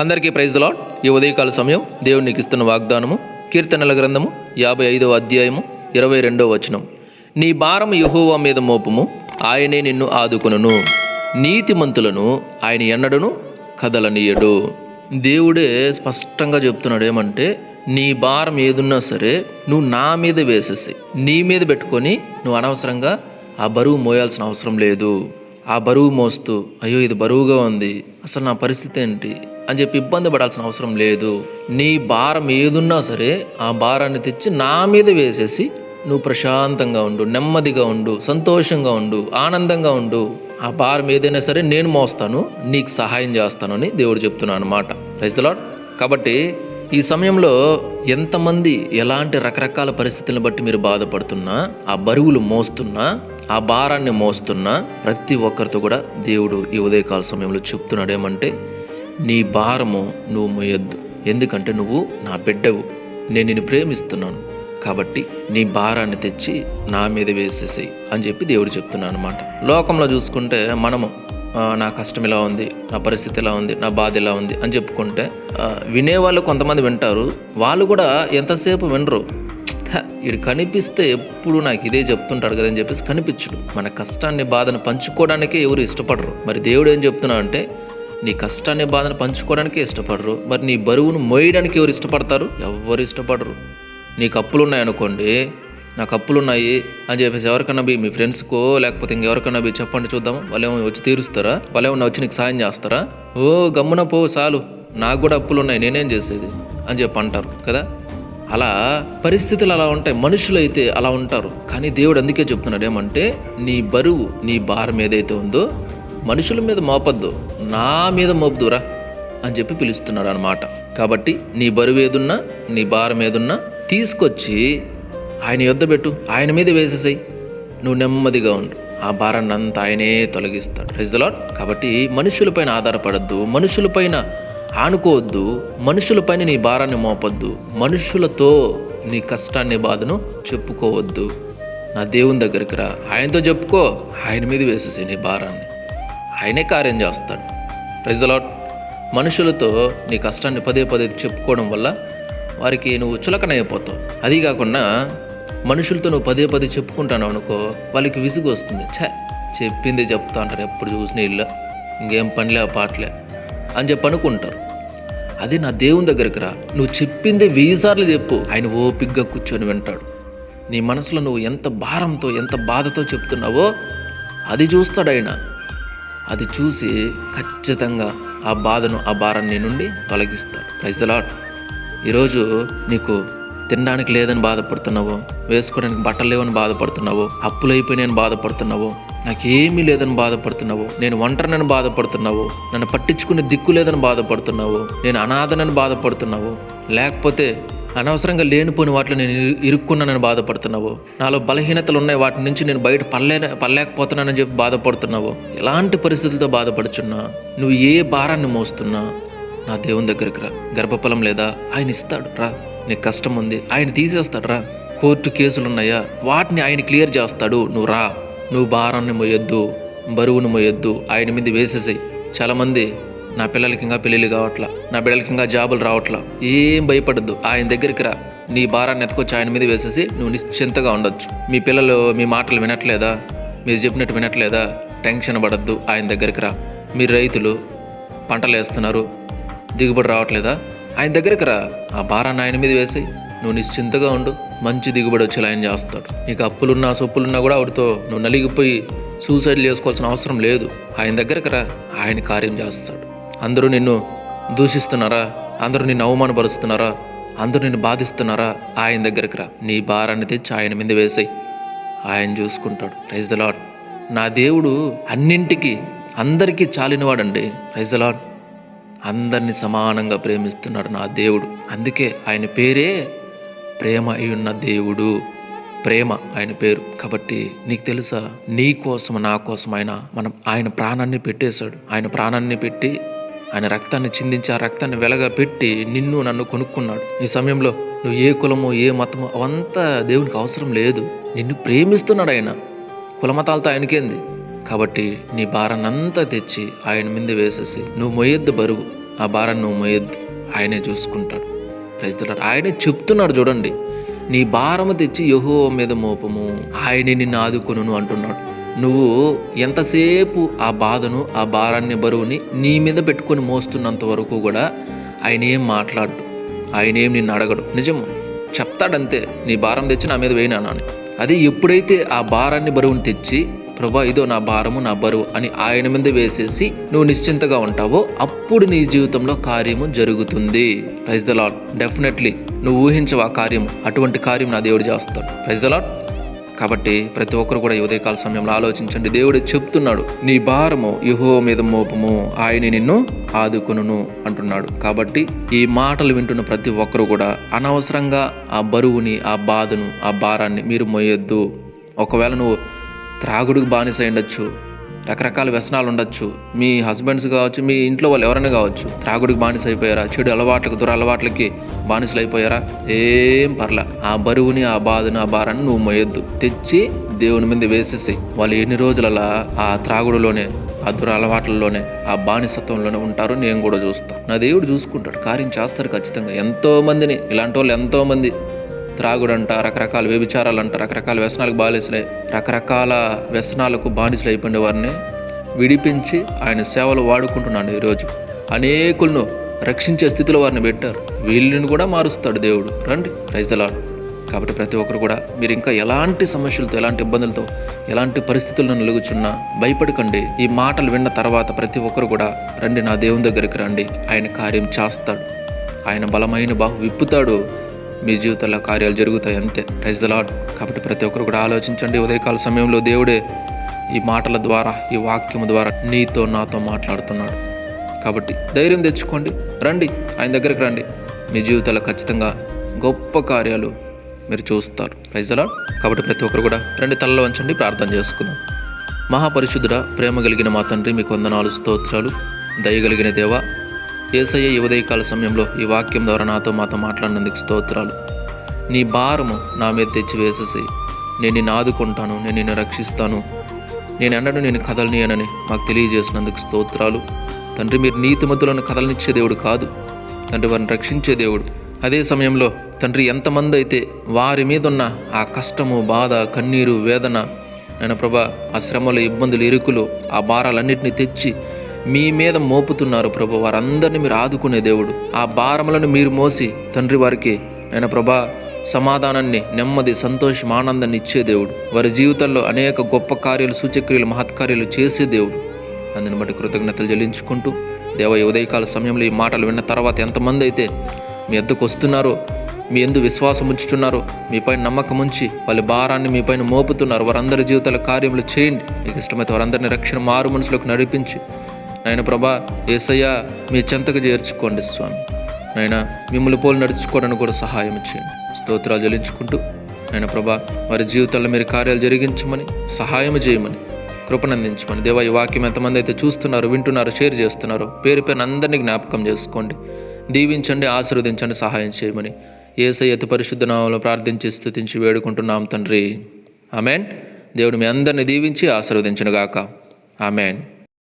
అందరికీ praise lord ఈ ఉదయకాల సమయం దేవునికి ఇస్తున్న వాగ్దానము కీర్తనల గ్రంథము యాభై ఐదవ అధ్యాయము ఇరవై రెండవ వచనం. నీ భారం యహోవా మీద మోపము ఆయనే నిన్ను ఆదుకొనును. నీతిమంతులను ఆయన ఎన్నడను కదలనీయడు. దేవుడే స్పష్టంగా చెప్తున్నాడు ఏమంటే నీ భారం ఏదున్నా సరే నువ్వు నా మీద వేసేసి నీ మీద పెట్టుకొని నువ్వు అనవసరంగా ఆ బరువు మోయాల్సిన అవసరం లేదు. ఆ బరువు మోస్తూ అయ్యో ఇది బరువుగా ఉంది. అసలు నా పరిస్థితి ఏంటి? అని చెప్పి ఇబ్బంది పడాల్సిన అవసరం లేదు. నీ భారం ఏదున్నా సరే ఆ భారాన్ని తెచ్చి నా మీద వేసేసి నువ్వు ప్రశాంతంగా ఉండు నెమ్మదిగా ఉండు సంతోషంగా ఉండు ఆనందంగా ఉండు. ఆ భారం ఏదైనా సరే నేను మోస్తాను నీకు సహాయం చేస్తాను అని దేవుడు చెప్తున్నాను అనమాట రైతులాడ్ కాబట్టి ఈ సమయంలో ఎంతమంది ఎలాంటి రకరకాల పరిస్థితులను బట్టి మీరు బాధపడుతున్నా ఆ బరువులు మోస్తున్నా ఆ భారాన్ని మోస్తున్నా ప్రతి ఒక్కరితో కూడా దేవుడు ఈ ఉదయకాల సమయంలో చెప్తున్నాడు ఏమంటే నీ భారము నువ్వు మోయొద్దు ఎందుకంటే నువ్వు నా బిడ్డవు. నేను నిన్ను ప్రేమిస్తున్నాను. కాబట్టి నీ భారాన్ని తెచ్చి నా మీద వేసేసేయి అని చెప్పి దేవుడు చెప్తున్నాను అనమాట లోకంలో చూసుకుంటే మనము నా కష్టం ఇలా ఉంది నా పరిస్థితి ఇలా ఉంది నా బాధ ఇలా ఉంది అని చెప్పుకుంటే వినేవాళ్ళు కొంతమంది వింటారు. వాళ్ళు కూడా ఎంతసేపు వినరు. ఇది ఈడు కనిపిస్తే ఎప్పుడు నాకు ఇదే చెప్తుంటాడు కదా అని చెప్పేసి కనిపించడు. మన కష్టాన్ని బాధను పంచుకోవడానికే ఎవరు ఇష్టపడరు. మరి దేవుడు ఏం చెప్తున్నా అంటే నీ కష్టాన్ని బాధను పంచుకోవడానికే ఇష్టపడరు. మరి నీ బరువును మోయడానికి ఎవరు ఇష్టపడతారు? ఎవరు ఇష్టపడరు. నీకు అప్పులు ఉన్నాయనుకోండి నాకు అప్పులు ఉన్నాయి అని చెప్పేసి ఎవరికన్నా బి మీ ఫ్రెండ్స్కో లేకపోతే ఇంకెవరికన్నా బి చెప్పండి చూద్దాం వాళ్ళు ఏమో వచ్చి తీరుస్తారా? వాళ్ళు ఏమన్నా వచ్చి నీకు సాయం చేస్తారా? ఓ గమ్మున పో చాలు. నాకు కూడా అప్పులు ఉన్నాయి నేనేం చేసేది? అని చెప్పి అంటారు కదా? అలా పరిస్థితులు అలా ఉంటాయి. మనుషులు అయితే అలా ఉంటారు. కానీ దేవుడు అందుకే చెప్తున్నాడు ఏమంటే నీ బరువు నీ భారం ఏదైతే ఉందో మనుషుల మీద మోపద్దు. నా మీద మోపుదురా అని చెప్పి పిలుస్తున్నాడు అనమాట కాబట్టి నీ బరువు ఏదున్నా నీ భారం ఏదున్నా తీసుకొచ్చి ఆయన యొద్ద పెట్టు. ఆయన మీద వేసేసాయి. నువ్వు నెమ్మదిగా ఉండు. ఆ భారాన్ని అంతా ఆయనే తొలగిస్తాడు. ప్రైజ్ కాబట్టి మనుషులపైన ఆధారపడద్దు. మనుషులపైన ఆనుకోవద్దు. మనుషులపైన నీ భారాన్ని మోపొద్దు. మనుషులతో నీ కష్టాన్ని బాధను చెప్పుకోవద్దు. నా దేవుని దగ్గరికి రా. ఆయనతో చెప్పుకో. ఆయన మీద వేసేసే నీ భారాన్ని. ఆయనే కార్యం చేస్తాడు. ప్రైజ్ లాట్ మనుషులతో నీ కష్టాన్ని పదే పదే చెప్పుకోవడం వల్ల వారికి నువ్వు చులకనైపోతావు. అది కాకుండా మనుషులతో నువ్వు పదే పదే చెప్పుకుంటాను అనుకో వాళ్ళకి విసుగు వస్తుంది. ఛే చెప్పింది చెప్తా అంటారు. ఎప్పుడు చూసిన ఇల్లు. ఇంకేం పనిలే పాటలే అని చెప్పి అనుకుంటారు. అది నా దేవుని దగ్గరికి రా. నువ్వు చెప్పిందే వెయ్యి సార్లు చెప్పు. ఆయన ఓపిగ్గా కూర్చొని వింటాడు. నీ మనసులో నువ్వు ఎంత భారంతో ఎంత బాధతో చెప్తున్నావో అది చూస్తాడు ఆయన. అది చూసి ఖచ్చితంగా ఆ బాధను ఆ భారాన్ని నుండి తొలగిస్తాడు. ప్రైజ్ ద లాట్ ఈరోజు నీకు తినడానికి లేదని బాధపడుతున్నావో వేసుకోవడానికి బట్టలు లేవని బాధపడుతున్నావో అప్పులు అయిపోయినాయని బాధపడుతున్నావో నాకేమీ లేదని బాధపడుతున్నావు నేను ఒంటరినని బాధపడుతున్నావు నన్ను పట్టించుకునే దిక్కు లేదని బాధపడుతున్నావు నేను అనాథనని బాధపడుతున్నావు లేకపోతే అనవసరంగా లేనిపోని వాటిలో నేను ఇరుక్కున్నానని బాధపడుతున్నావు. నాలో బలహీనతలు ఉన్నాయి వాటి నుంచి నేను బయట పడలే పడలేకపోతున్నానని చెప్పి బాధపడుతున్నావు. ఎలాంటి పరిస్థితులతో బాధపడుచున్నా? నువ్వు ఏ భారాన్ని మోస్తున్నా? నా దేవుని దగ్గరికి రా. గర్భఫలం లేదా? ఆయన ఇస్తాడు. రా. నీకు కష్టం ఉంది. ఆయన తీసేస్తాడు. రా. కోర్టు కేసులు ఉన్నాయా వాటిని ఆయన క్లియర్ చేస్తాడు. నువ్వు రా. నువ్వు భారాన్ని మోయొద్దు. బరువును మోయొద్దు. ఆయన మీద వేసేసాయి. చాలామంది నా పిల్లలకి ఇంకా పెళ్ళిళ్ళు కావట్లా నా బిడ్డలకి ఇంకా జాబులు రావట్లా. ఏం భయపడద్దు ఆయన దగ్గరికి రా. నీ భారాన్ని ఎత్తుకొచ్చి ఆయన మీద వేసేసి నువ్వు నిశ్చింతగా ఉండొచ్చు. మీ పిల్లలు మీ మాటలు వినట్లేదా? మీరు చెప్పినట్టు వినట్లేదా? టెన్షన్ పడద్దు ఆయన దగ్గరికి రా. మీరు రైతులు పంటలు వేస్తున్నారు దిగుబడి రావట్లేదా? ఆయన దగ్గరికి రా. ఆ భారాన్ని ఆయన మీద వేసి నువ్వు నిశ్చింతగా ఉండు. మంచి దిగుబడి వచ్చేలా ఆయన చేస్తాడు. నీకు అప్పులున్నా సొప్పులున్నా కూడా ఆవిడతో నువ్వు నలిగిపోయి సూసైడ్ చేసుకోవాల్సిన అవసరం లేదు. ఆయన దగ్గరికి రా. ఆయన కార్యం చేస్తాడు. అందరూ నిన్ను దూషిస్తున్నారా? అందరూ నిన్ను అవమానపరుస్తున్నారా? అందరూ నిన్ను బాధిస్తున్నారా? ఆయన దగ్గరికి రా. నీ భారాన్ని తెచ్చి ఆయన మీద వేసేయి. ఆయన చూసుకుంటాడు. ప్రైజ్ ద లాడ్ నా దేవుడు అన్నింటికి అందరికీ చాలినవాడండి. ప్రైజ్ ద లాడ్ అందరినీ సమానంగా ప్రేమిస్తున్నాడు నా దేవుడు. అందుకే ఆయన పేరే ప్రేమ అయి ఉన్న దేవుడు. ప్రేమ ఆయన పేరు. కాబట్టి నీకు తెలుసా? నీ కోసం నా కోసం ఆయన మనం ఆయన ప్రాణాన్ని పెట్టేశాడు. ఆయన ప్రాణాన్ని పెట్టి ఆయన రక్తాన్ని చిందించి ఆ రక్తాన్ని వెలగా పెట్టి నిన్ను నన్ను కొనుక్కున్నాడు. ఈ సమయంలో నువ్వు ఏ కులమో ఏ మతమో అవంతా దేవునికి అవసరం లేదు. నిన్ను ప్రేమిస్తున్నాడు ఆయన. కులమతాలతో ఆయనకేంది? కాబట్టి నీ భారాన్నంతా తెచ్చి ఆయన మీద వేసేసి నువ్వు మొయ్యొద్దు బరువు. ఆ భారాన్ని నువ్వు మొయ్యొద్దు. ఆయనే చూసుకుంటాడు. ప్రజలాడు ఆయనే చెప్తున్నాడు చూడండి. నీ భారము తెచ్చి యహో మీద మోపము. ఆయనే నిన్ను ఆదుకొను అంటున్నాడు. నువ్వు ఎంతసేపు ఆ బాధను ఆ భారాన్ని బరువుని నీ మీద పెట్టుకొని మోస్తున్నంత వరకు కూడా ఆయన ఏం మాట్లాడు? ఆయన ఏం నిన్ను అడగడు. నిజము. చెప్తాడంతే. నీ భారం తెచ్చి నా మీద వేయినా అని అది ఎప్పుడైతే ఆ భారాన్ని బరువుని తెచ్చి ప్రభా ఇదో నా భారము నా బరువు అని ఆయన మీద వేసేసి నువ్వు నిశ్చింతగా ఉంటావో అప్పుడు నీ జీవితంలో కార్యము జరుగుతుంది. ప్రైజ్ ద లాడ్ డెఫినెట్లీ నువ్వు ఊహించవు ఆ కార్యం అటువంటి కార్యం నా దేవుడు చేస్తాడు. ప్రైజ్ ద లాడ్ కాబట్టి ప్రతి ఒక్కరు కూడా ఈ ఉదయకాల సమయంలో ఆలోచించండి. దేవుడు చెప్తున్నాడు నీ భారము యుహో మీద మోపము ఆయన నిన్ను ఆదుకును అంటున్నాడు. కాబట్టి ఈ మాటలు వింటున్న ప్రతి ఒక్కరు కూడా అనవసరంగా ఆ బరువుని ఆ బాధను ఆ భారాన్ని మీరు మోయొద్దు. ఒకవేళ నువ్వు త్రాగుడికి బానిస ఉండొచ్చు రకరకాల వ్యసనాలు ఉండొచ్చు. మీ హస్బెండ్స్ కావచ్చు మీ ఇంట్లో వాళ్ళు ఎవరైనా కావచ్చు త్రాగుడికి బానిస అయిపోయారా? చెడు అలవాట్లకు దుర అలవాట్లకి బానిసలు అయిపోయారా? ఏం పర్లా. ఆ బరువుని ఆ బాధను ఆ భారాన్ని నువ్వు మోయొద్దు. తెచ్చి దేవుని మీద వేసేసి వాళ్ళు ఎన్ని రోజులలా ఆ త్రాగుడులోనే ఆ దుర అలవాట్లలోనే ఆ బానిసత్వంలోనే ఉంటారు నేను కూడా చూస్తాను నా దేవుడు చూసుకుంటాడు. కార్యం చేస్తాడు ఖచ్చితంగా. ఎంతో మందిని ఇలాంటి వాళ్ళు ఎంతోమంది త్రాగుడంట రకరకాల వ్యభిచారాలంట రకరకాల వ్యసనాలకు బాలేసినాయి రకరకాల వ్యసనాలకు బానిసలు అయిపోయిన వారిని విడిపించి ఆయన సేవలు వాడుకుంటున్నాడు ఈరోజు. అనేకులను రక్షించే స్థితిలో వారిని పెట్టారు. వీళ్ళని కూడా మారుస్తాడు దేవుడు. రండి రైజలాడు కాబట్టి ప్రతి ఒక్కరు కూడా మీరు ఇంకా ఎలాంటి సమస్యలతో ఎలాంటి ఇబ్బందులతో ఎలాంటి పరిస్థితులను నిలుగుచున్నా భయపడకండి. ఈ మాటలు విన్న తర్వాత ప్రతి ఒక్కరు కూడా రండి నా దేవుని దగ్గరికి రండి. ఆయన కార్యం చేస్తాడు. ఆయన బలమైన బాహు విప్పుతాడు. మీ జీవితంలో కార్యాలు జరుగుతాయి అంతే. ప్రైజ్ ద లాడ్ కాబట్టి ప్రతి ఒక్కరు కూడా ఆలోచించండి. ఉదయకాల సమయంలో దేవుడే ఈ మాటల ద్వారా ఈ వాక్యం ద్వారా నీతో నాతో మాట్లాడుతున్నాడు. కాబట్టి ధైర్యం తెచ్చుకోండి. రండి. ఆయన దగ్గరికి రండి. మీ జీవితాల్లో ఖచ్చితంగా గొప్ప కార్యాలు మీరు చూస్తారు. రైజ్ ద లాడ్ కాబట్టి ప్రతి ఒక్కరు కూడా రండి. తలలో ఉంచండి ప్రార్థన చేసుకుందాం. మహాపరిశుద్ధుడ ప్రేమ కలిగిన మా తండ్రి మీకు వందనాలు స్తోత్రాలు. దయగలిగిన దేవ ఏసయ్య ఈ ఉదయకాల సమయంలో ఈ వాక్యం ద్వారా నాతో మాతో మాట్లాడినందుకు స్తోత్రాలు. నీ భారము నా మీద తెచ్చి వేసేసి నేను నిన్ను ఆదుకుంటాను నేను నిన్ను రక్షిస్తాను. నేను అన్నడు నేను కదలనీయనని మాకు తెలియజేసినందుకు స్తోత్రాలు. తండ్రి మీరు నీతిమతులను కదలనిచ్చే దేవుడు కాదు. తండ్రి వారిని రక్షించే దేవుడు. అదే సమయంలో తండ్రి ఎంతమంది అయితే వారి మీద ఉన్న ఆ కష్టము బాధ కన్నీరు వేదన నేను ప్రభా ఆ శ్రమలు ఇబ్బందులు ఇరుకులు ఆ భారాలన్నింటినీ తెచ్చి మీ మీద మోపుతున్నారు ప్రభు. వారందరినీ మీరు ఆదుకునే దేవుడు. ఆ భారములను మీరు మోసి తండ్రి వారికి నేను ప్రభా సమాధానాన్ని నెమ్మది సంతోషం ఆనందాన్ని ఇచ్చే దేవుడు. వారి జీవితంలో అనేక గొప్ప కార్యాలు సూచక్రియలు మహత్కార్యాలు చేసే దేవుడు. అందుని బట్టి కృతజ్ఞతలు చెల్లించుకుంటూ దేవ ఉదయకాల సమయంలో ఈ మాటలు విన్న తర్వాత ఎంతమంది అయితే మీ ఎద్దకు వస్తున్నారో మీ ఎందు విశ్వాసం ఉంచుతున్నారో మీపైన నమ్మకం ఉంచి వాళ్ళ భారాన్ని మీపైన మోపుతున్నారు వారందరి జీవితాల కార్యములు చేయండి. మీకు ఇష్టమైతే వారందరిని రక్షణ మారు మనసులోకి నడిపించి నాయన ప్రభా ఏసయ్య మీ చెంతకు చేర్చుకోండి స్వామి. నాయన మిమ్మల్ని పోలు నడుచుకోవడానికి కూడా సహాయం చేయండి. స్తోత్రాలు చెల్లించుకుంటూ నాయన ప్రభా వారి జీవితాల్లో మీరు కార్యాలు జరిగించమని సహాయం చేయమని కృపనందించమని. దేవా ఈ వాక్యం ఎంతమంది అయితే చూస్తున్నారు వింటున్నారు షేర్ చేస్తున్నారు పేరు పేరున అందరినీ జ్ఞాపకం చేసుకోండి. దీవించండి ఆశీర్వదించండి సహాయం చేయమని. ఏసై అతి పరిశుద్ధ నామంలో ప్రార్థించి స్థుతించి వేడుకుంటున్నాం తండ్రి. ఆమెన్. దేవుడు మీ అందరిని దీవించి ఆశీర్వదించనుగాక. ఆమెన్.